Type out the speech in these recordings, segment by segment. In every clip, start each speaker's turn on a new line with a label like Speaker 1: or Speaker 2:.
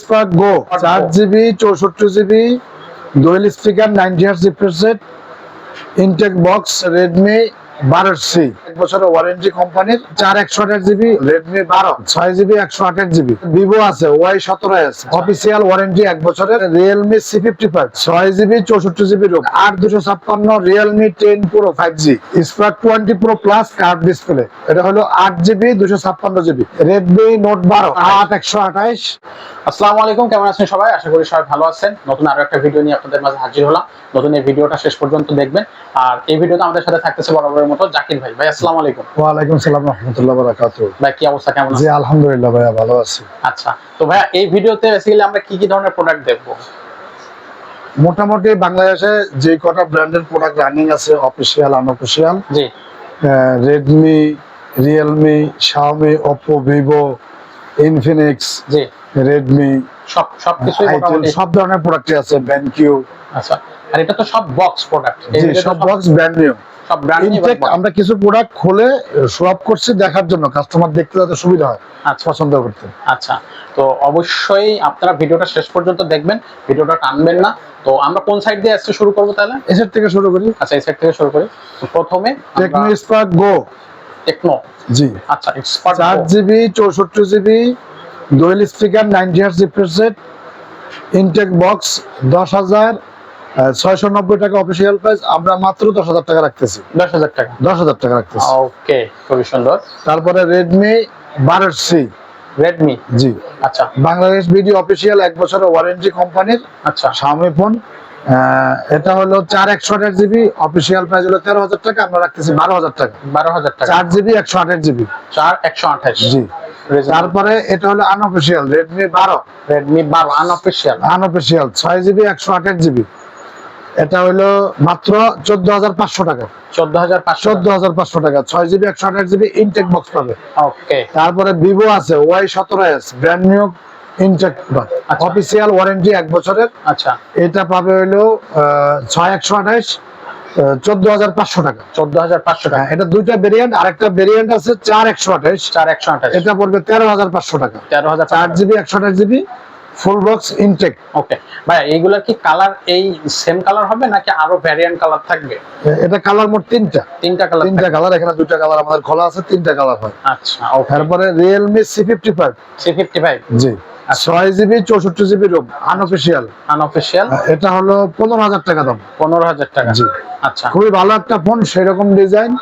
Speaker 1: Spark গো চার GB চৌষট্টি GB dual speaker ninety hertz refresh intact box Redmi বারো C এক বছরের ওয়ারেন্টি কোম্পানির চার একশো আঠাশ জিবি। রেডমি বারো। ছয় জিবি একশো আঠাশ জিবি। ভিভো আছে ওয়াই সতেরো আছে। অফিসিয়াল ওয়ারেন্টি এক বছরের। রিয়েলমি সি ফিফটি ফাইভ ছয় জিবি চৌষট্টি জিবি রোগ আট দুশো ছাপ্পান্ন Realme ten pro five G Spark twenty pro plus curved display এটা হলো আট জিবি দুশো ছাপ্পান্ন জিবি। রেডমি নোট বারো। আট। একশো আঠাইশ
Speaker 2: আসসালামু আলাইকুম কেমন আছেন সবাই? আশা করি সবাই ভালো আছেন। নতুন আরও একটা ভিডিও নিয়ে আপনাদের মাঝে হাজির হলাম। নতুন এই ভিডিওটা শেষ পর্যন্ত দেখবেন। আর এই ভিডিওতে আমাদের সাথে থাকতেছে বরাবরের মতো জাকির ভাই। ভাই আসসালামু আলাইকুম।
Speaker 1: ওয়ালাইকুম সালাম রহমতুল্লাহ বারাকাত
Speaker 2: ভাই কি অবস্থা? কেমন
Speaker 1: জি আলহামদুলিল্লাহ ভাইয়া ভালো আছি।
Speaker 2: আচ্ছা তো ভাইয়া এই ভিডিওতে বেসিক্যালি আমরা কি কি ধরনের প্রোডাক্ট দেখব?
Speaker 1: মোটামুটি বাংলাদেশে যে কটা ব্র্যান্ডের প্রোডাক্ট রানিং আছে অফিসিয়াল আনঅফিসিয়াল
Speaker 2: জি।
Speaker 1: Redmi Realme Xiaomi Oppo Vivo Infinix
Speaker 2: জি।
Speaker 1: রেডমি
Speaker 2: সব সব মোটামুটি।
Speaker 1: সব ধরনের প্রোডাক্টই আছে ব্যানকিউ
Speaker 2: আচ্ছা। আর এটা তো সব বক্স প্রোডাক্ট
Speaker 1: সব বক্স ব্র্যান্ড নিউ
Speaker 2: সব ব্র্যান্ড
Speaker 1: ইনফ্যাক্ট আমরা কিছু প্রোডাক্ট খুলে আপ করছি দেখার জন্য। কাস্টমার দেখতে যাতে সুবিধা হয়
Speaker 2: আচ্ছা।
Speaker 1: পছন্দ করতে।
Speaker 2: আচ্ছা। তো অবশ্যই আপনারা ভিডিওটা শেষ পর্যন্ত দেখবেন। ভিডিওটা টানবেন না। তো আমরা কোন সাইড দিয়ে আসতে শুরু করব তাহলে?
Speaker 1: এসের থেকে শুরু করি।
Speaker 2: আচ্ছা এই সাইড থেকে শুরু করি। প্রথমে
Speaker 1: টেকনো স্পার্ক গো
Speaker 2: টেকনো
Speaker 1: জি।
Speaker 2: আচ্ছা
Speaker 1: জিবি চৌষট্টি GB dual speaker ninety hertz refresh set intact box দশ হাজার ছয়শো নব্বই টাকা অফিসিয়াল প্রাইস আমরা মাত্র দশ হাজার টাকা রাখতেছি।
Speaker 2: দশ হাজার টাকা?
Speaker 1: দশ হাজার টাকা রাখতেছি।
Speaker 2: ওকে খুবই সুন্দর।
Speaker 1: তারপরে রেডমি বারো সি
Speaker 2: রেডমি
Speaker 1: জি।
Speaker 2: আচ্ছা।
Speaker 1: বাংলাদেশ ভিডিও অফিসিয়াল এক বছরের ওয়ারেন্টি কোম্পানির
Speaker 2: আচ্ছা।
Speaker 1: শাওমি ফোন এটা হলো চার একশো আঠাশ জিবি অফিসিয়াল প্রাইস হলো তেরো হাজার টাকা আমরা রাখতেছি বারো হাজার টাকা।
Speaker 2: বারো হাজার টাকা।
Speaker 1: চার জিবি একশো আঠাশ জিবি
Speaker 2: চার একশো আঠাশ।
Speaker 1: জি। তারপরে এটা হলো আনঅফিসিয়াল রেডমি বারো।
Speaker 2: রেডমি বারো আনঅফিসিয়াল
Speaker 1: আনঅফিসিয়াল ছয় জিবি একশো আঠাশ জিবি এটা হলো মাত্র চোদ্দ হাজার পাঁচশো টাকা।
Speaker 2: চোদ্দ হাজার
Speaker 1: চোদ্দ হাজার পাঁচশো টাকা। ছয় জিবি একশো আঠাশ জিবি ইনটেক বক্স পাবে।
Speaker 2: ওকে।
Speaker 1: তারপরে ভিভো আছে ওয়াই সতেরো S brand new intact. Official warranty এক বছরের।
Speaker 2: আচ্ছা।
Speaker 1: এটা পাবে হলো ছয় একশো আঠাশ চোদ্দ হাজার পাঁচশো টাকা।
Speaker 2: চোদ্দ হাজার পাঁচশো টাকা।
Speaker 1: হ্যাঁ, এটা দুইটা ভেরিয়েন্ট আরেকটা ভেরিয়েন্ট আছে চার একশো আঠাশ।
Speaker 2: চার একশো আঠাশ।
Speaker 1: এটা পড়বে তেরো হাজার পাঁচশো টাকা।
Speaker 2: তেরো হাজার
Speaker 1: চার জিবি একশো আঠাশ GB full box intact
Speaker 2: okay ভাই এইগুলার কি কালার এই সেম কালার হবে নাকি আরও ভ্যারিয়েন্ট কালার থাকবে?
Speaker 1: এটা কালার মোট তিনটা।
Speaker 2: তিনটা কালার
Speaker 1: তিনটা কালার এখানে দুইটা কালার আমাদের খোলা আছে তিনটা কালার হয়।
Speaker 2: আচ্ছা
Speaker 1: তারপরে সি ফিফটি ফাইভ জি। ছয় জিবি চৌষট্টি জিবি রোম আনঅফিসিয়াল
Speaker 2: আনঅফিসিয়াল
Speaker 1: এটা হলো পনেরো হাজার টাকা দাম।
Speaker 2: পনেরো হাজার টাকা।
Speaker 1: জি।
Speaker 2: আচ্ছা।
Speaker 1: খুবই ভালো একটা ফোন সেরকম ডিজাইন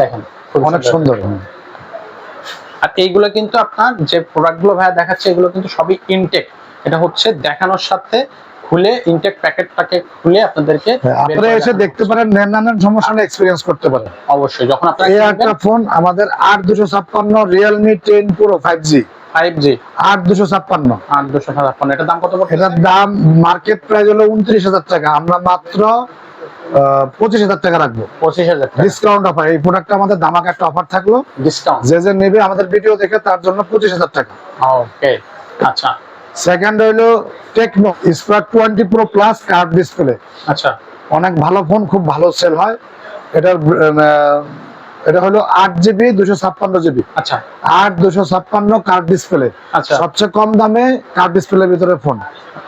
Speaker 2: দেখেন
Speaker 1: অনেক সুন্দর।
Speaker 2: আর এইগুলো কিন্তু আপনার যে প্রোডাক্টগুলো ভাইয়া দেখাচ্ছে এগুলো কিন্তু সবই ইনটেক এটা হচ্ছে দেখানোর সাথে খুলে ইনটেক প্যাকেটটাকে খুলে আপনাদেরকে
Speaker 1: হ্যাঁ, আপনারা এসে দেখতে পারেন নানান সমস্যা এক্সপিরিয়েন্স করতে পারেন।
Speaker 2: অবশ্যই যখন আপনারা
Speaker 1: এই একটা ফোন আমাদের আট দুশো ছাপ্পান্ন Realme ten pro five G
Speaker 2: five G
Speaker 1: আট দুশো ছাপ্পান্ন।
Speaker 2: আট দুশো এটার দাম কত পড়ছে
Speaker 1: এটার দাম মার্কেট প্রাইস হলো উনত্রিশ হাজার টাকা। আমরা মাত্র পঁচিশ হাজার টাকা রাখব।
Speaker 2: পঁচিশ হাজার
Speaker 1: ডিসকাউন্ট অফার এই প্রোডাক্টটা আমাদের দামাক একটা অফার থাকল।
Speaker 2: ডিসকাউন্ট
Speaker 1: যে যে নেবে আমাদের ভিডিও দেখে তার জন্য পঁচিশ হাজার টাকা।
Speaker 2: ওকে আচ্ছা।
Speaker 1: সেকেন্ড হইল Tecno Spark twenty pro plus curve display
Speaker 2: আচ্ছা।
Speaker 1: অনেক ভালো ফোন খুব ভালো সেল হয়। এটার এটা হলো আট জিবি দুশো ছাপ্পান্ন জিবি
Speaker 2: আচ্ছা।
Speaker 1: আট দুশো ছাপ্পান্ন ডিসপ্লে
Speaker 2: আচ্ছা।
Speaker 1: সবচেয়ে কম দামে ডিসপ্লের ভিতরে ফোন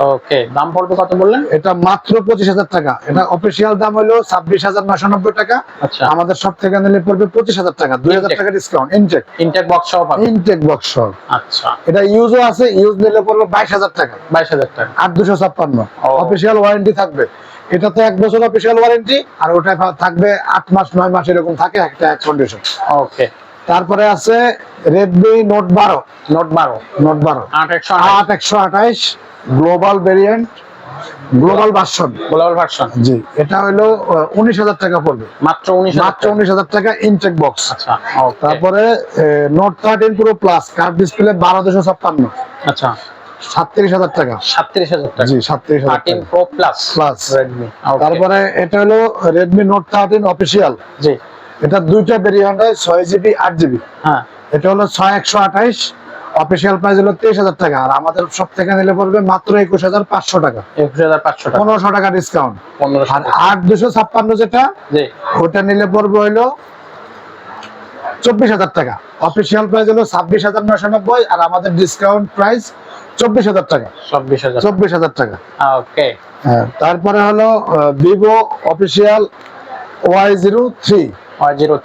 Speaker 2: ওকে দাম পড়বে কত বললেন?
Speaker 1: এটা মাত্র পঁচিশ হাজার টাকা। এটা অফিসিয়াল দাম হলো ছাব্বিশ হাজার নশো নব্বই টাকা।
Speaker 2: আচ্ছা।
Speaker 1: আমাদের সব থেকে নিলে পড়বে পঁচিশ হাজার টাকা। দুই হাজার টাকা ডিসকাউন্ট ইনটেক
Speaker 2: ইনটেক বক্স সহ
Speaker 1: ইনটেক বক্স সহ।
Speaker 2: আচ্ছা।
Speaker 1: এটা ইউজও আছে ইউজ নিলে পড়বে বাইশ হাজার টাকা।
Speaker 2: বাইশ হাজার টাকা।
Speaker 1: আট দুশো ছাপ্পান্ন। অফিসিয়াল ওয়ারেন্টি থাকবে। এটা তো এক বছর অফিসিয়াল ওয়ারেন্টি আর ওটা থাকবে আট মাস নয় মাস এরকম থাকে একটা এক কন্ডিশন
Speaker 2: ওকে
Speaker 1: তারপরে আছে রেডমি নোট বারো।
Speaker 2: নোট বারো।
Speaker 1: নোট বারো।
Speaker 2: আট একশো
Speaker 1: আঠাইশ global variant global version
Speaker 2: global version
Speaker 1: জি এটা হলো উনিশ হাজার টাকা পড়বে।
Speaker 2: মাত্র উনিশ
Speaker 1: মাত্র উনিশ হাজার টাকা ইনটেক বক্স।
Speaker 2: আচ্ছা
Speaker 1: তারপরে note thirteen pro plus curve display বারো দুশো ছাপ্পান্ন।
Speaker 2: আচ্ছা।
Speaker 1: সাতত্রিশ হাজার টাকা।
Speaker 2: সাতত্রিশ হাজার টাকা।
Speaker 1: জি সাতত্রিশ হাজার
Speaker 2: প্রো প্লাস
Speaker 1: প্লাস
Speaker 2: রেডমি
Speaker 1: তারপরে এটা হলো রেডমি নোট থার্টিন অফিসিয়াল
Speaker 2: জি।
Speaker 1: এটা দুইটা ভেরিয়েন্ট হয় ছয় জিবি আট জিবি
Speaker 2: হ্যাঁ।
Speaker 1: এটা হলো ছয় একশো আঠাইশ। অফিসিয়াল প্রাইস হলো তেইশ হাজার টাকা। আর আমাদের সব থেকে নিলে পড়বে মাত্র একুশ হাজার পাঁচশো টাকা।
Speaker 2: একুশ হাজার পাঁচশো টাকা।
Speaker 1: পনেরোশো টাকা ডিসকাউন্ট আর আট দুশো ছাপ্পান্ন যেটা ওটা নিলে পড়বে হইল চব্বিশ হাজার টাকা। অফিসিয়াল প্রাইস হলো ছাব্বিশ হাজার নয়শো নব্বই। আর আমাদের ডিসকাউন্ট প্রাইস চব্বিশ হাজার টাকা।
Speaker 2: চব্বিশ হাজার।
Speaker 1: চব্বিশ হাজার টাকা।
Speaker 2: ওকে।
Speaker 1: হ্যাঁ তারপরে হলো Vivo official Y zero three.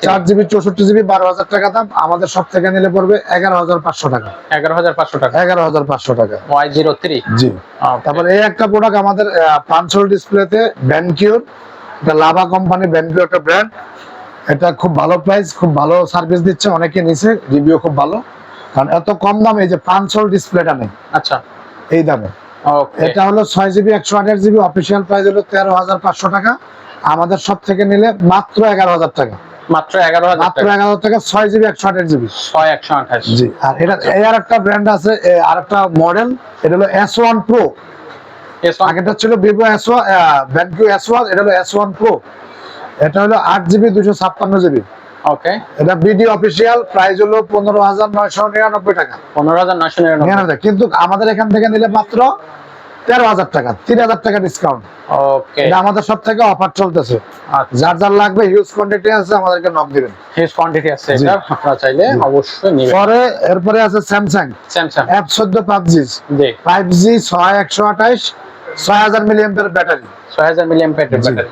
Speaker 1: চার জিবি চৌষট্টি জিবি বারো হাজার টাকা দাম। আমাদের সব থেকে নিলে পড়বে এগারো হাজার পাঁচশো টাকা।
Speaker 2: এগারো হাজার পাঁচশো টাকা।
Speaker 1: এগারো হাজার পাঁচশো টাকা।
Speaker 2: Y zero three.
Speaker 1: জি। তারপর এই একটা প্রোডাক্ট আমাদের পাঁচশো ডিসপ্লেতে ব্যানকিউর এটা লাভা কোম্পানি ব্যানকিউর একটা ব্র্যান্ড এটা খুব ভালো প্রাইস খুব ভালো সার্ভিস দিচ্ছে অনেকে নিছে রিভিউ খুব ভালো। কারণ এত কম দামে এই যে পাঁচশো ডিসপ্লেটা নেই।
Speaker 2: আচ্ছা।
Speaker 1: এই দামে। এটা হলো ছয় জিবি একশো আঠাশ জিবি অফিসিয়াল প্রাইস হলো তেরো হাজার পাঁচশো টাকা। আমাদের সব থেকে নিলে মাত্র এগারো হাজার টাকা।
Speaker 2: মাত্র এগারো হাজার
Speaker 1: মাত্র এগারো হাজার টাকা ছয় জিবি একশো আঠাশ জিবি।
Speaker 2: ছয় একশো আঠাশ।
Speaker 1: জি আর এটা একটা ব্র্যান্ড আছে আর একটা মডেল এটা হলো এস ওয়ান প্রো আগেটা ছিল ভিভো এস ওয়ান ব্যানকিউ এস ওয়ান এটা হলো এস ওয়ান প্রো এটা হলো আট জিবি দুশো ছাপ্পান্ন জিবি।
Speaker 2: ওকে
Speaker 1: এটা বিডি অফিসিয়াল প্রাইস হলো পনেরো হাজার নয়শো নিরানব্বই টাকা।
Speaker 2: পনেরো হাজার নয়শো নিরানব্বই।
Speaker 1: কিন্তু আমাদের এখান থেকে নিলে মাত্র তেরো হাজার টাকা তিন হাজার টাকা ডিসকাউন্ট
Speaker 2: ওকে
Speaker 1: এটা আমাদের সব থেকে অফার চলতেছে।
Speaker 2: আচ্ছা।
Speaker 1: যার যার লাগবে হিউজ কোয়ান্টিটি আছে আমাদেরকে নক দিবেন।
Speaker 2: হিউজ কোয়ান্টিটি আছে। আপনারা চাইলে অবশ্যই নেবেন।
Speaker 1: পরে এরপরে আছে স্যামসাং
Speaker 2: স্যামসাং
Speaker 1: এফ চোদ্দ পাবজি ফাইভ জি। ছয় একশো আঠাইশ ছয় হাজার মিলিয়ামের ব্যাটারি
Speaker 2: ছয় হাজার মিলিয়াম ব্যাটারি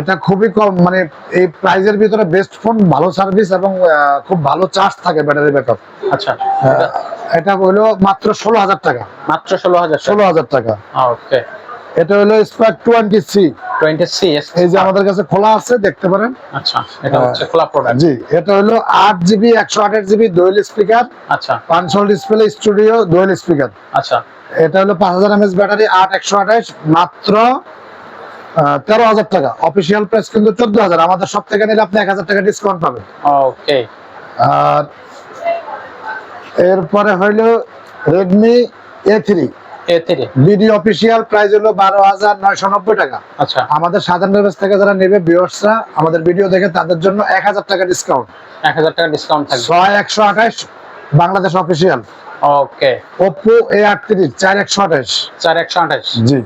Speaker 1: এটা খুবই কম মানে এই প্রাইজের ভিতরে বেস্ট ফোন ভালো সার্ভিস এবং খুব ভালো চার্জ থাকে ব্যাটারি ব্যাকআপ
Speaker 2: আচ্ছা।
Speaker 1: এটা হলো মাত্র ষোলো হাজার টাকা।
Speaker 2: মাত্র ষোলো হাজার
Speaker 1: ষোলো হাজার টাকা।
Speaker 2: ওকে
Speaker 1: এটা হলো Spark twenty C
Speaker 2: twenty C S
Speaker 1: এই যে আমাদের কাছে খোলা আছে দেখতে পারেন।
Speaker 2: আচ্ছা এটা হচ্ছে খোলা প্রোডাক্ট
Speaker 1: জি এটা হলো আট জিবি একশো আঠাশ জিবি দোয়েল স্পিকার
Speaker 2: আচ্ছা।
Speaker 1: পাঁচশো ডিসপ্লে স্টুডিও দোয়েল স্পিকার
Speaker 2: আচ্ছা।
Speaker 1: এটা হলো পাঁচ হাজার এমএস ব্যাটারি আট একশো আঠাশ মাত্র তেরো হাজার টাকা। অফিসিয়াল প্রাইস কিন্তু চোদ্দ হাজার। আমাদের সব থেকে নিলে আপনি এক হাজার টাকা ডিসকাউন্ট পাবেন।
Speaker 2: ওকে
Speaker 1: আর এরপরে হইল Redmi A three BD official price হলো বারো হাজার নয়শো নব্বই টাকা।
Speaker 2: আচ্ছা।
Speaker 1: আমাদের সাধারণ বেস থেকে যারা নেবে ভিউয়ার্সরা আমাদের ভিডিও দেখে তাদের জন্য এক হাজার টাকা ডিসকাউন্ট
Speaker 2: এক হাজার টাকা ডিসকাউন্ট থাকবে।
Speaker 1: ছয় একশো আঠাশ Bangladesh official
Speaker 2: okay
Speaker 1: Oppo A আটত্রিশ চার একশো আঠাশ।
Speaker 2: চার একশো আঠাশ।
Speaker 1: জি।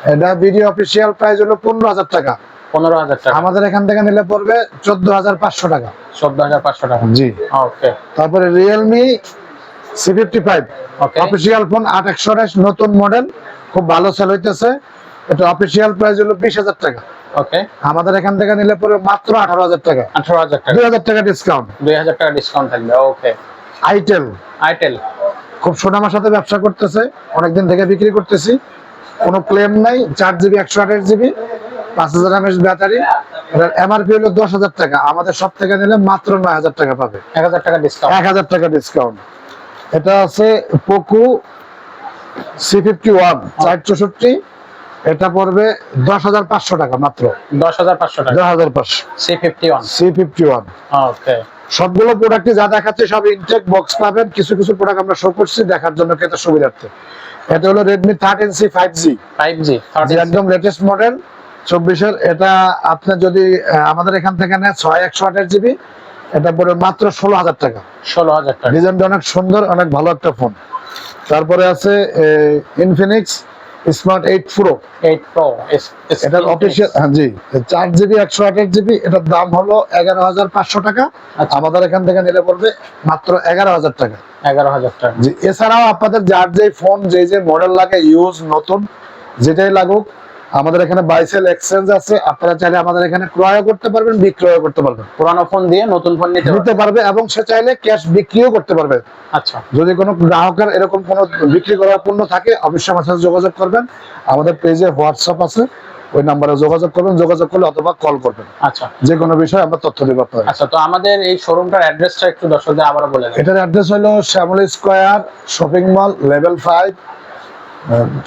Speaker 1: এটা বিডি অফিসিয়াল প্রাইস হলো পনেরো হাজার টাকা।
Speaker 2: পনেরো হাজার টাকা।
Speaker 1: আমাদের এখান থেকে নিলে পড়বে চোদ্দ হাজার পাঁচশো টাকা।
Speaker 2: চোদ্দ হাজার পাঁচশো টাকা।
Speaker 1: জি।
Speaker 2: ওকে।
Speaker 1: তারপরে Realme C fifty five official phone আট একশো নতুন মডেল খুব ভালো সেল হইতেছে। এটা অফিসিয়াল প্রাইস হলো বিশ হাজার টাকা।
Speaker 2: ওকে।
Speaker 1: আমাদের এখান থেকে নিলে পরে মাত্র আঠারো হাজার টাকা।
Speaker 2: আঠারো হাজার টাকা।
Speaker 1: দুই হাজার টাকা ডিসকাউন্ট
Speaker 2: দুই হাজার টাকা ডিসকাউন্ট থাকবে ওকে।
Speaker 1: আইটেল
Speaker 2: আইটেল
Speaker 1: খুব সুনামার সাথে ব্যবসা করতেছে অনেকদিন থেকে বিক্রি করতেছি। কোনো ক্লেম নাই চার জিবি একশো আঠাশ জিবি পাঁচ হাজার এমএস ব্যাটারি। এমআরপি হলো দশ হাজার টাকা। আমাদের সব থেকে নিলে মাত্র নয় হাজার টাকা পাবে।
Speaker 2: এক হাজার টাকা ডিসকাউন্ট
Speaker 1: এক হাজার টাকা ডিসকাউন্ট এটা আছে পোকো সি ফিফটি ওয়ান চার চৌষট্টি। এটা পড়বে দশ হাজার পাঁচশো টাকা মাত্র।
Speaker 2: দশ হাজার পাঁচশো টাকা।
Speaker 1: দশ হাজার পাঁচশো।
Speaker 2: C fifty one
Speaker 1: C fifty one
Speaker 2: okay
Speaker 1: সবগুলো প্রোডাক্টই যা দেখাচ্ছে সব ইনটেক বক্স পাবেন। কিছু কিছু প্রোডাক্ট আমরা শো করছি দেখার জন্য ক্রেতা সুবিধার্থে। এটা হলো Redmi thirteen C five G
Speaker 2: five G
Speaker 1: একদম লেটেস্ট মডেল চব্বিশের এটা আপনার যদি আমাদের এখান থেকে নেয় ছয় একশো আঠাশ জিবি এটা পরে মাত্র ষোলো হাজার টাকা।
Speaker 2: ষোলো হাজার টাকা।
Speaker 1: ডিজাইনটা অনেক সুন্দর অনেক ভালো একটা ফোন তারপরে আছে Infinix Smart eight pro
Speaker 2: eight pro
Speaker 1: এটার অফিসিয়াল হ্যাঁ জি। চার জিবি একশো আঠাশ জিবি এটার দাম হলো এগারো হাজার পাঁচশো টাকা।
Speaker 2: আচ্ছা।
Speaker 1: আমাদের এখান থেকে নিলে পড়বে মাত্র এগারো হাজার টাকা।
Speaker 2: এগারো হাজার টাকা।
Speaker 1: জি এছাড়াও আপনাদের যার যে ফোন যে যে মডেল লাগে ইউজ নতুন যেটাই লাগুক আমাদের এখানে বাইসেল এক্সচেঞ্জ আছে আপনারা চাইলে আমাদের এখানে ক্রয় করতে পারবেন বিক্রয় করতে পারবেন।
Speaker 2: পুরানো ফোন দিয়ে নতুন ফোন নিতে পারবে।
Speaker 1: এবং সে চাইলে ক্যাশ বিক্রিও করতে পারবে।
Speaker 2: আচ্ছা।
Speaker 1: যদি কোনো গ্রাহকের এরকম কোনো বিক্রি করার পণ্য থাকে অবশ্যই আমার সাথে যোগাযোগ করবেন। আমাদের পেজে হোয়াটসঅ্যাপ আছে ওই নাম্বারে যোগাযোগ করবেন যোগাযোগ করলে অথবা কল করবেন।
Speaker 2: আচ্ছা।
Speaker 1: যে কোনো বিষয়ে আমরা তথ্য দেবো আপনাদের।
Speaker 2: আচ্ছা তো আমাদের এই শোরুমটার অ্যাড্রেসটা একটু দর্শকদের আবারও বলে দেন।
Speaker 1: এটার অ্যাড্রেস হলো Shyamoli square shopping mall level five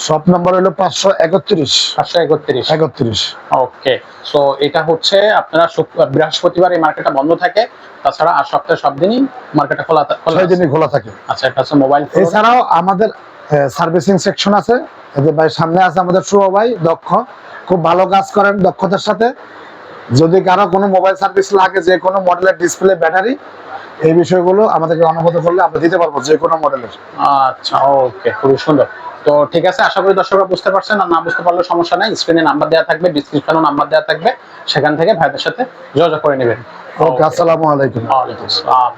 Speaker 1: shop number হলো পাঁচশো একত্রিশ।
Speaker 2: পাঁচশো একত্রিশ।
Speaker 1: একত্রিশ।
Speaker 2: ওকে সো এটা হচ্ছে আপনারা বৃহস্পতিবার এই মার্কেটটা বন্ধ থাকে তাছাড়া আর সপ্তাহে সব দিনই মার্কেটটা খোলা
Speaker 1: ছয় দিনই খোলা থাকে।
Speaker 2: আচ্ছা এটা হচ্ছে মোবাইল
Speaker 1: এছাড়াও আমাদের সার্ভিসিং সেকশন আছে। এদের ভাই সামনে আছে আমাদের শুভ ভাই দক্ষ। খুব ভালো কাজ করেন দক্ষতার সাথে। যদি কারও কোনো মোবাইল সার্ভিস লাগে যে কোনো মডেলের ডিসপ্লে ব্যাটারি এই বিষয়গুলো আমাদেরকে অনুমোদন করলে আমরা দিতে পারব যে কোনো মডেলের
Speaker 2: আচ্ছা ওকে খুবই সুন্দর। তো ঠিক আছে আশা করি দর্শকরা বুঝতে পারছেন। আর না বুঝতে পারলে সমস্যা নাই। স্ক্রিনে নাম্বার দেওয়া থাকবে ডিসক্রিপশনে নাম্বার দেওয়া থাকবে। সেখান থেকে ভাইদের সাথে যোগাযোগ করে নেবেন।
Speaker 1: ওকে আসসালামু আলাইকুম।
Speaker 2: ওয়ালাইকুম আসসালাম।